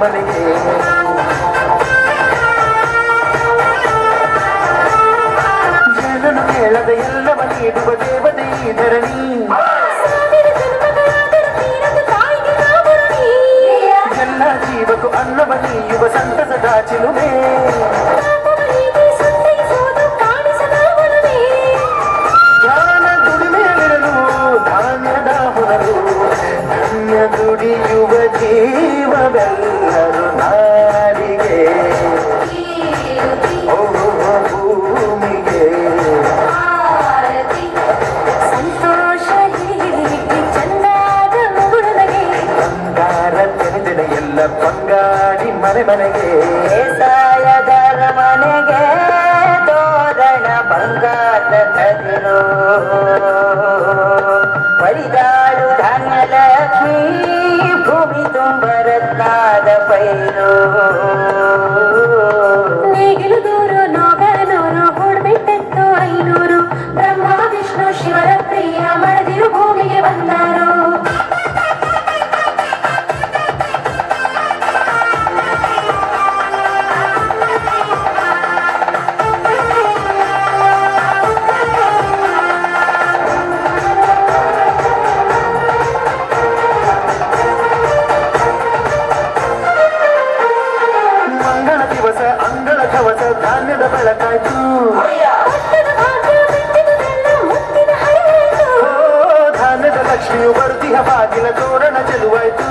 మలిగే ಜನನು ಕೇಳದ ಎಲ್ಲವ ನೀಡುವ ದೇವತೆ ಧರಣಿ ಎಲ್ಲ ಜೀವಕ್ಕೂ ಅನ್ನವ ನೀಯುವ ಸಂತಸದ ಚಿಲುಮೆ ದುಡಿಯುವ ಜೀವವೆಲ್ಲ ನಿನ್ನ ಬಂಗಾಡಿ ಮನೆ ಮನೆಗೆ ಬೇಸಾಯದರ ಮನೆಗೆ ತೋರಣ ಬಂಗಾರ ತದಿರು ಪರಿದಾಳು ಧಾನ್ಯ ಲಕ್ಷ್ಮಿ ಶಿವರ ಪ್ರಿಯ ರತ್ನಾದ ಭೂಮಿಗೆ ಬಂದರು. కన్నుడ పలకాదు ಧಾನ್ಯದ ಲಕ್ಷ್ಮಿಯು ಬರುತ್ತಿಹ ಬಾಗಿಲ ತೋರಣ ಚೆಲುವಾಯ್ತು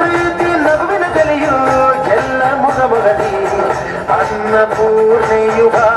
ಪ್ರೀತಿ ನಗುವಿನ ತಲೆಯು ಎಲ್ಲ ಮುಗ ಮುಗದಿ ಅನ್ನಪೂರ್ಣೆಯು ಬಾ